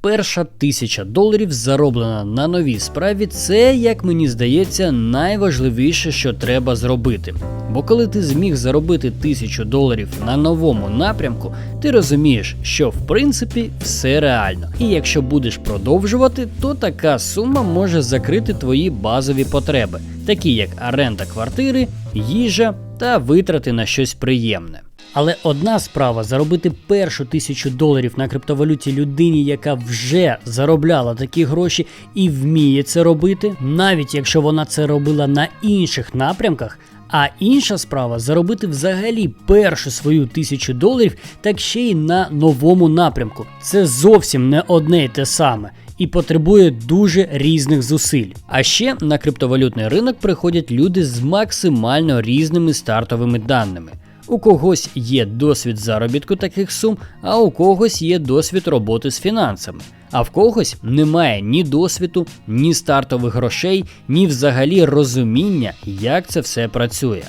Перша тисяча доларів зароблена на новій справі, це, як мені здається, найважливіше, що треба зробити. Бо коли ти зміг заробити тисячу доларів на новому напрямку, ти розумієш, що в принципі все реально. І якщо будеш продовжувати, то така сума може закрити твої базові потреби, такі як оренда квартири, їжа та витрати на щось приємне. Але одна справа заробити першу тисячу доларів на криптовалюті людині, яка вже заробляла такі гроші і вміє це робити, навіть якщо вона це робила на інших напрямках. А інша справа заробити взагалі першу свою тисячу доларів, так ще й на новому напрямку. Це зовсім не одне й те саме. І потребує дуже різних зусиль. А ще на криптовалютний ринок приходять люди з максимально різними стартовими даними. У когось є досвід заробітку таких сум, а у когось є досвід роботи з фінансами. А в когось немає ні досвіду, ні стартових грошей, ні взагалі розуміння, як це все працює.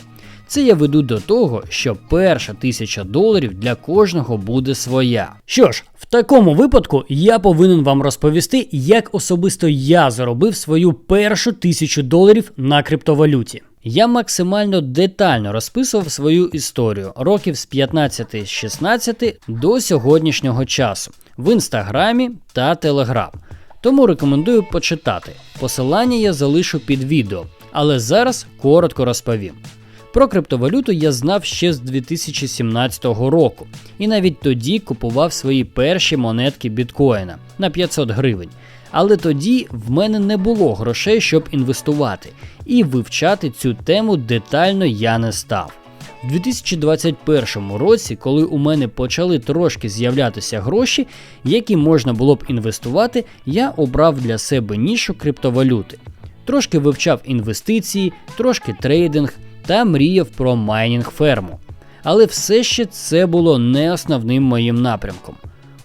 Це я веду до того, що перша тисяча доларів для кожного буде своя. Що ж, такому випадку я повинен вам розповісти, як особисто я заробив свою першу тисячу доларів на криптовалюті. Я максимально детально розписував свою історію років з 15-16 до сьогоднішнього часу в інстаграмі та телеграм. Тому рекомендую почитати. Посилання я залишу під відео, але зараз коротко розповім. Про криптовалюту я знав ще з 2017 року, і навіть тоді купував свої перші монетки біткоїна на 500 гривень. Але тоді в мене не було грошей, щоб інвестувати, і вивчати цю тему детально я не став. У 2021 році, коли у мене почали трошки з'являтися гроші, які можна було б інвестувати, я обрав для себе нішу криптовалюти. Трошки вивчав інвестиції, трошки трейдинг та мріяв про майнінг ферму. Але все ще це було не основним моїм напрямком.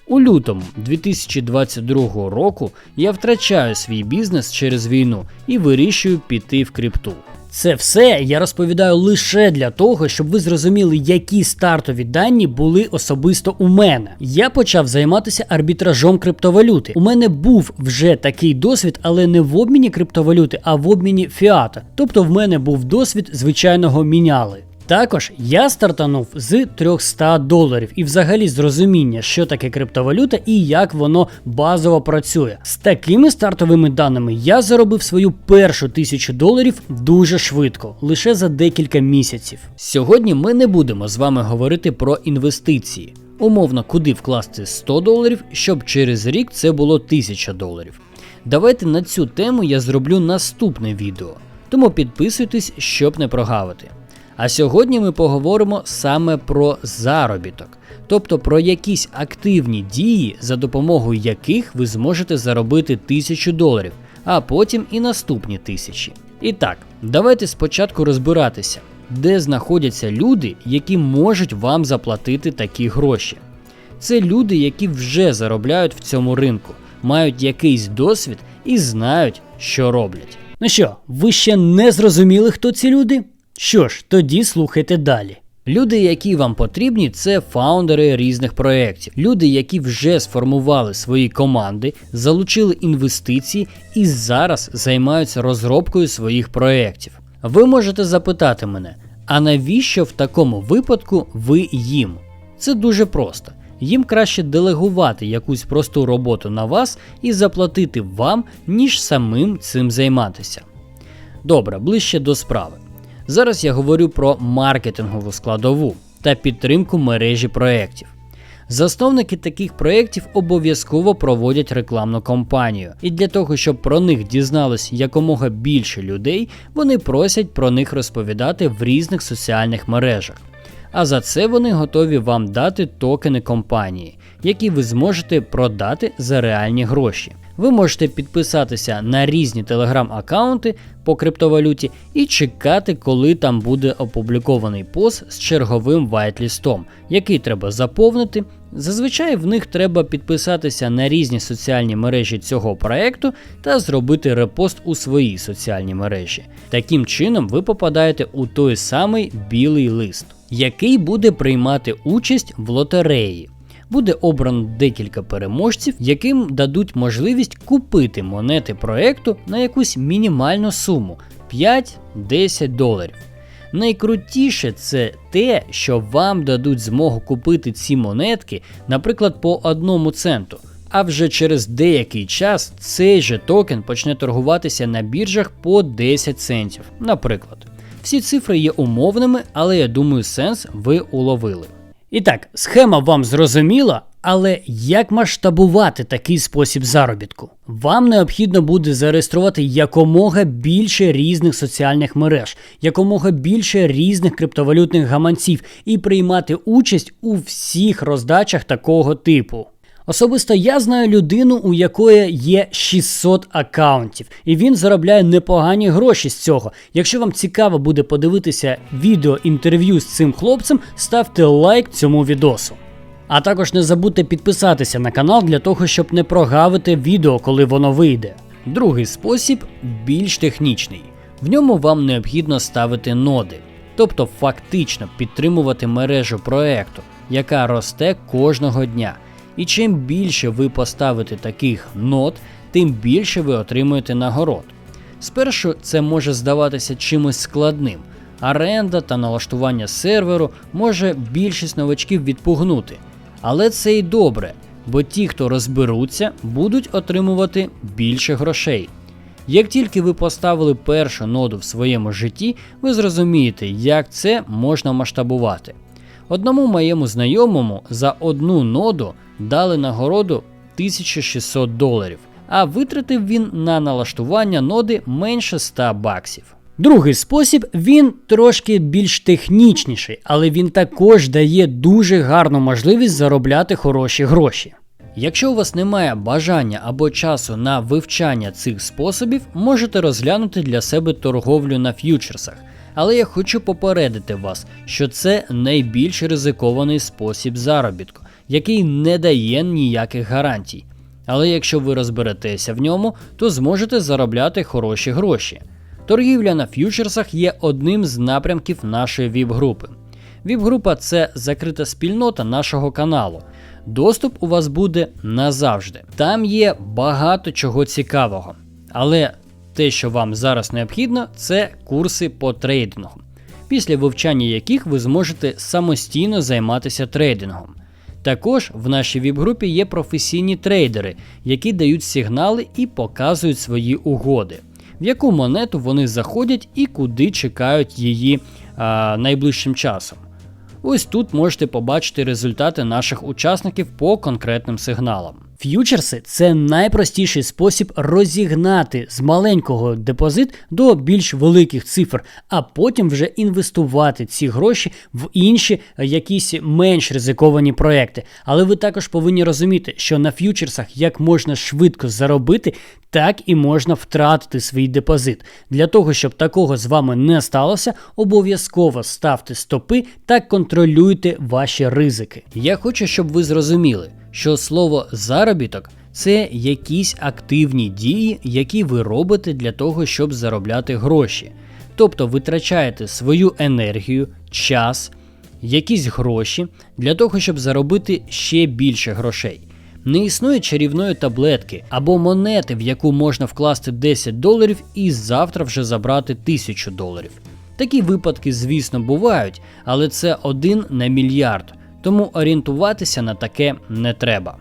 У лютому 2022 року я втрачаю свій бізнес через війну і вирішую піти в крипту. Це все я розповідаю лише для того, щоб ви зрозуміли, які стартові дані були особисто у мене. Я почав займатися арбітражом криптовалюти. У мене був вже такий досвід, але не в обміні криптовалюти, а в обміні фіата. Тобто в мене був досвід звичайного міняли. Також я стартанув з 300 доларів і взагалі з розуміння, що таке криптовалюта і як воно базово працює. З такими стартовими даними я заробив свою першу тисячу доларів дуже швидко, лише за декілька місяців. Сьогодні ми не будемо з вами говорити про інвестиції. Умовно, куди вкласти 100 доларів, щоб через рік це було 1000 доларів. Давайте на цю тему я зроблю наступне відео, тому підписуйтесь, щоб не прогавити. А сьогодні ми поговоримо саме про заробіток, тобто про якісь активні дії, за допомогою яких ви зможете заробити тисячу доларів, а потім і наступні тисячі. І так, давайте спочатку розбиратися, де знаходяться люди, які можуть вам заплатити такі гроші. Це люди, які вже заробляють в цьому ринку, мають якийсь досвід і знають, що роблять. Ну що, ви ще не зрозуміли, хто ці люди? Що ж, тоді слухайте далі. Люди, які вам потрібні, це фаундери різних проєктів. Люди, які вже сформували свої команди, залучили інвестиції і зараз займаються розробкою своїх проєктів. Ви можете запитати мене, а навіщо в такому випадку ви їм? Це дуже просто. Їм краще делегувати якусь просту роботу на вас і заплатити вам, ніж самим цим займатися. Добре, ближче до справи. Зараз я говорю про маркетингову складову та підтримку мережі проєктів. Засновники таких проєктів обов'язково проводять рекламну кампанію, і для того, щоб про них дізналось якомога більше людей, вони просять про них розповідати в різних соціальних мережах. А за це вони готові вам дати токени компанії, які ви зможете продати за реальні гроші. Ви можете підписатися на різні телеграм-аккаунти по криптовалюті і чекати, коли там буде опублікований пост з черговим вайтлістом, який треба заповнити. Зазвичай в них треба підписатися на різні соціальні мережі цього проекту та зробити репост у своїй соціальній мережі. Таким чином ви попадаєте у той самий білий лист, який буде приймати участь в лотереї. Буде обрано декілька переможців, яким дадуть можливість купити монети проекту на якусь мінімальну суму 5-10 доларів. Найкрутіше це те, що вам дадуть змогу купити ці монетки, наприклад, по одному центу. А вже через деякий час цей же токен почне торгуватися на біржах по 10 центів, наприклад. Всі цифри є умовними, але я думаю, сенс ви уловили. І так, схема вам зрозуміла, але як масштабувати такий спосіб заробітку? Вам необхідно буде зареєструвати якомога більше різних соціальних мереж, якомога більше різних криптовалютних гаманців і приймати участь у всіх роздачах такого типу. Особисто я знаю людину, у якої є 600 акаунтів, і він заробляє непогані гроші з цього. Якщо вам цікаво буде подивитися відео інтерв'ю з цим хлопцем, ставте лайк цьому відосу. А також не забудьте підписатися на канал для того, щоб не прогавити відео, коли воно вийде. Другий спосіб більш технічний. В ньому вам необхідно ставити ноди, тобто фактично підтримувати мережу проекту, яка росте кожного дня. І чим більше ви поставите таких нод, тим більше ви отримуєте нагород. Спершу це може здаватися чимось складним. Аренда та налаштування серверу може більшість новачків відпугнути. Але це і добре, бо ті, хто розберуться, будуть отримувати більше грошей. Як тільки ви поставили першу ноду в своєму житті, ви зрозумієте, як це можна масштабувати. Одному моєму знайомому за одну ноду дали нагороду 1600 доларів, а витратив він на налаштування ноди менше 100 баксів. Другий спосіб він трошки більш технічніший, але він також дає дуже гарну можливість заробляти хороші гроші. Якщо у вас немає бажання або часу на вивчання цих способів, можете розглянути для себе торговлю на ф'ючерсах. Але я хочу попередити вас, що це найбільш ризикований спосіб заробітку, який не дає ніяких гарантій. Але якщо ви розберетеся в ньому, то зможете заробляти хороші гроші. Торгівля на ф'ючерсах є одним з напрямків нашої ВІП-групи. ВІП-група це закрита спільнота нашого каналу. Доступ у вас буде назавжди. Там є багато чого цікавого. Але те, що вам зараз необхідно, це курси по трейдингу, після вивчання яких ви зможете самостійно займатися трейдингом. Також в нашій віп-групі є професійні трейдери, які дають сигнали і показують свої угоди, в яку монету вони заходять і куди чекають її а, найближчим часом. Ось тут можете побачити результати наших учасників по конкретним сигналам. Ф'ючерси це найпростіший спосіб розігнати з маленького депозит до більш великих цифр, а потім вже інвестувати ці гроші в інші е, якісь менш ризиковані проекти. Але ви також повинні розуміти, що на ф'ючерсах як можна швидко заробити, так і можна втратити свій депозит. Для того, щоб такого з вами не сталося, обов'язково ставте стопи та контролюйте ваші ризики. Я хочу, щоб ви зрозуміли, що слово заробіток це якісь активні дії, які ви робите для того, щоб заробляти гроші. Тобто витрачаєте свою енергію, час, якісь гроші для того, щоб заробити ще більше грошей. Не існує чарівної таблетки або монети, в яку можна вкласти 10 доларів і завтра вже забрати 1000 доларів. Такі випадки, звісно, бувають, але це один на мільярд, тому орієнтуватися на таке не треба.